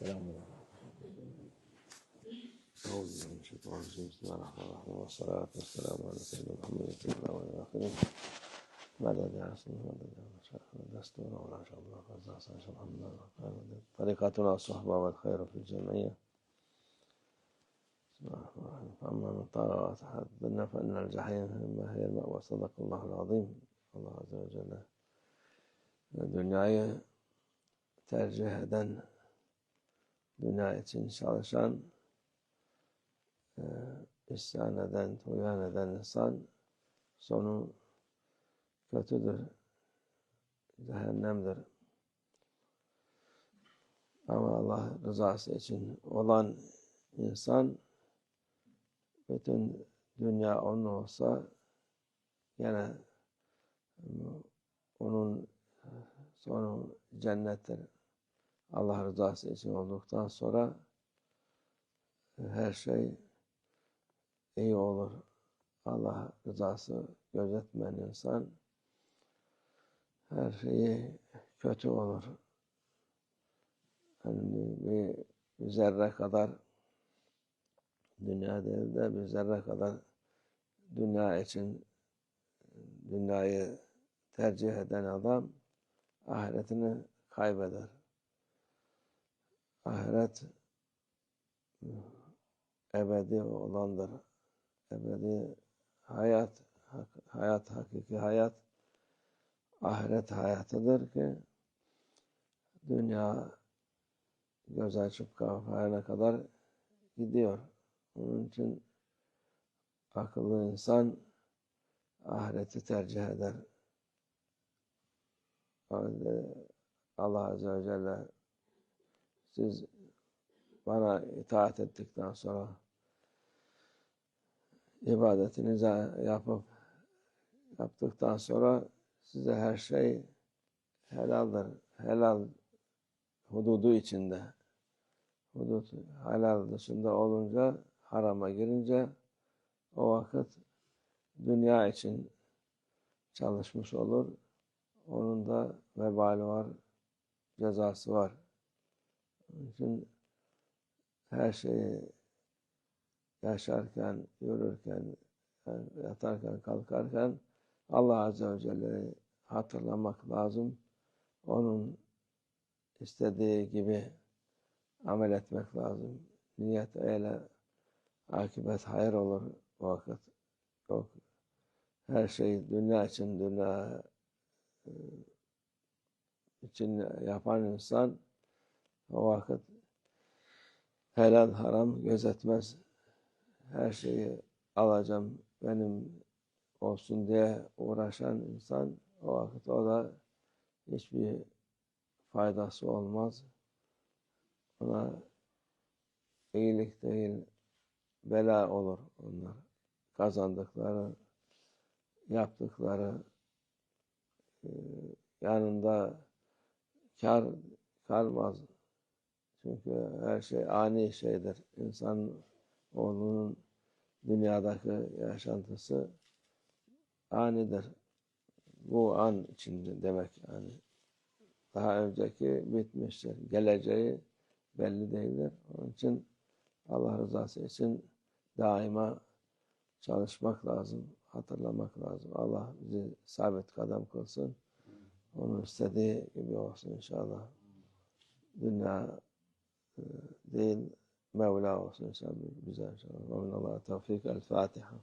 السلام أعوذ من الشيطان الرجيم. بسم الله الرحمن الرحيم. والصلاة والسلام على سيدنا محمد وعلى آله وآخره بعد درس بعد درس ونعود إن شاء الله. فالزعصة إن شاء الله. طريقتنا الصحبة والخير في الجمعية. بسم الله الرحمن الرحيم. فأما من طغى وتحدنا فإن الجحيم هي المأوى. صدق الله العظيم. الله عز وجل. الدنيا تجهدا dünya için çalışan, e, isyan eden, tuyan eden insan sonu kötüdür, cehennemdir. Ama Allah rızası için olan insan bütün dünya onun olsa yine onun sonu cennettir. Allah rızası için olduktan sonra her şey iyi olur. Allah rızası gözetmeyen insan her şeyi kötü olur. Yani bir, bir zerre kadar dünya değil de bir zerre kadar dünya için dünyayı tercih eden adam ahiretini kaybeder. Ahiret ebedi olandır. Ebedi hayat, hayat hakiki hayat ahiret hayatıdır ki dünya göz açıp kapayana kadar gidiyor. Onun için akıllı insan ahireti tercih eder. Allah Azze ve Celle siz bana itaat ettikten sonra ibadetinizi yapıp yaptıktan sonra size her şey helaldir. Helal hududu içinde. Hudut helal dışında olunca harama girince o vakit dünya için çalışmış olur. Onun da vebali var, cezası var. Onun için her şeyi yaşarken, yürürken, yatarken, kalkarken Allah Azze ve Celle'yi hatırlamak lazım. Onun istediği gibi amel etmek lazım. Niyet öyle, akıbet hayır olur o vakit. Yok. Her şey dünya için, dünya için yapan insan o vakit helal haram gözetmez. Her şeyi alacağım benim olsun diye uğraşan insan o vakit o da hiçbir faydası olmaz. Ona iyilik değil bela olur onlar. Kazandıkları, yaptıkları yanında kar kalmaz. Çünkü her şey ani şeydir. İnsan oğlunun dünyadaki yaşantısı anidir. Bu an içinde demek yani. Daha önceki bitmiştir. Geleceği belli değildir. Onun için Allah rızası için daima çalışmak lazım, hatırlamak lazım. Allah bizi sabit kadem kılsın. Onun istediği gibi olsun inşallah. Dünya değil, Mevla olsun inşallah bize inşallah. Ve minallah tevfik. El Fatiha.